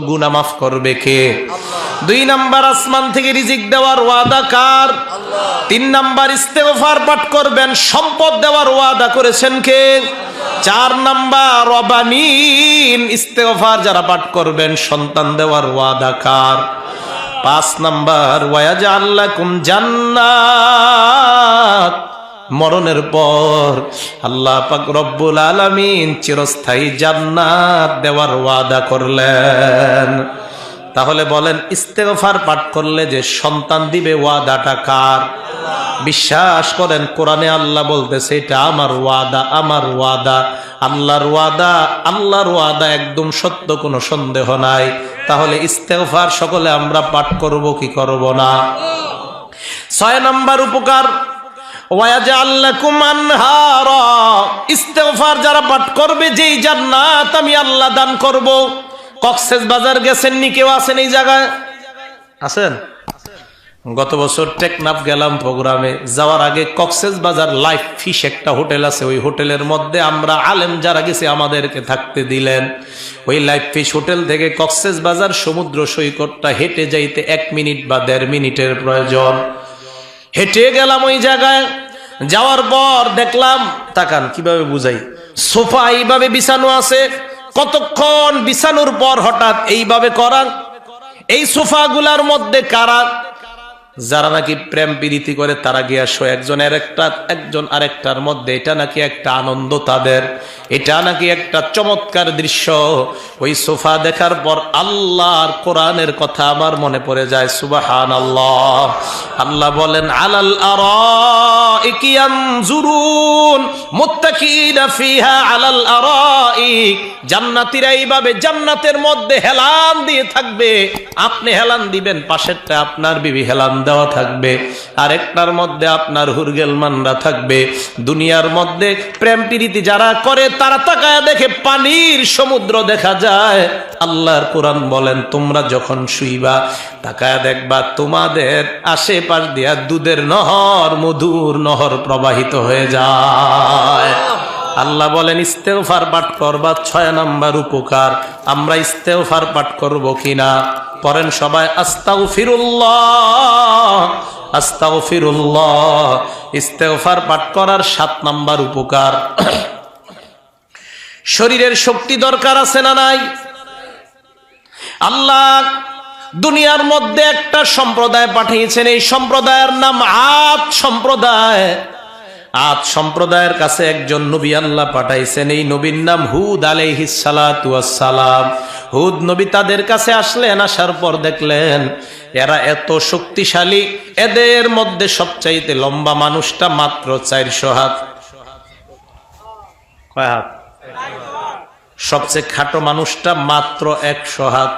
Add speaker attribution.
Speaker 1: গুনা মাফ করবে কে? দুই নাম্বার আসমান থেকে রিজিক দেওয়ার ওয়াদা কার? তিন নাম্বার ইস্তেগফার পাঠ করবেন, সম্পদ দেওয়ার ওয়াদা করেছেন কে? চার নাম্বার, রবানিন ইস্তেগফার যারা পাঠ করবেন, সন্তান দেওয়ার ওয়াদা কার? পাঁচ নাম্বার ওয়াজা আল্লাহ কুম জান্নাত। মরণের পর আল্লাহ পাক রব্বুল আলামিন চিরস্থায়ী জান্নাত দেওয়ার ওয়াদা করলেন। তাহলে বলেন, ইস্তেগফার পাঠ করলে যে সন্তান দিবে ওয়াদাটা কার? বিশ্বাস করেন, কোরআনে আল্লাহ বলতেছে, এটা আমার ওয়াদা আমার ওয়াদা, আল্লাহর ওয়াদা আল্লাহর ওয়াদা একদম সত্য, কোনো সন্দেহ নাই। তাহলে ইস্তেগফার সকলে আমরা পাঠ করব, কি করব না? ছয় নম্বর উপকার যারা পাঠ করবে, যেই জান্নাত আমি আল্লাহ দান করব। কক্সেস বাজার গেছেন নি, কেউ আছেন এই জায়গায়? আছেন? গত বছর টেকনাফ গেলাম প্রোগ্রামে। যাওয়ার আগে কক্সেস বাজার লাইফ ফিশ একটা হোটেল আছে, ওই হোটেলের মধ্যে আমরা আলেম যারা গেছে আমাদেরকে থাকতে দিলেন। ওই লাইফ ফিশ হোটেল থেকে কক্সেস বাজার সমুদ্র সৈকতটা হেঁটে যাইতে এক মিনিট বা দেড় মিনিটের প্রয়োজন। হেঁটে গেলাম ওই জায়গায়। যাওয়ার পর দেখলাম, তাকান, কীভাবে বুঝাই? সোফা এইভাবে বিছানো আছে। কতক্ষণ বিছানোর পর হঠাৎ এইভাবে করা এই সোফাগুলার মধ্যে কারা যারা নাকি প্রেম প্রীতি করে, তারা গিয়া শো একজন একটা একজন আরেকটার মধ্যে, এটা নাকি একটা আনন্দ তাদের। এটা নাকি একটা চমৎকার দৃশ্য। ওই সোফা দেখার পর আল্লাহর কোরআনের কথা আমার মনে পড়ে যায় সুবাহান আল্লাহ আল্লাহ বলেন আলাল আরাইক। জান্নাতীরা এইভাবে জান্নাতের মধ্যে হেলান দিয়ে থাকবে। আপনি হেলান দিবেন, পাশেরটা আপনার বিবি হেলান দেওয়া থাকবে। আরেকটার মধ্যে আপনার হুরগেল মানরা থাকবে। দুনিয়ার মধ্যে প্রেম প্রীতি যারা করে, তারা তাকায় দেখে পানির সমুদ্র দেখা যায়। আল্লাহর কোরআন বলেন, তোমরা যখন শুইবা, তাকায় দেখবা তোমাদের আশেপাশ দিয়া দুধের নহর, মধুর নহর প্রবাহিত হয়ে যায়। আল্লাহ বলেন ইস্তেফার পাঠ করবা, ছয় নাম্বার উপকার। আমরা ইস্তেফার পাঠ করব কিনা? করেন সবাই আস্তাও ফিরুল্লাহ আস্তাও ফিরুল্লাহ ইস্তেফার পাঠ করার সাত নাম্বার উপকার। শরীরের শক্তি দরকার আছে না নাই? আল্লাহ দুনিয়ার মধ্যে একটা সম্প্রদায় পাঠিয়েছেন, এই সম্প্রদায়ের নাম আদ সম্প্রদায়। আদ সম্প্রদায়ের কাছে একজন নবী আল্লাহ পাঠাইছেন, এই নবীর নাম হুদ আলাইহিসালাম হুদ নবী তাদের কাছে আসলেন, আসার পর দেখলেন, এরা এত শক্তিশালী, এদের মধ্যে সবচাইতে লম্বা মানুষটা মাত্র চারশো হাত। কয় হাত? সবচেয়ে খাটো মানুষটা মাত্র একশো হাত।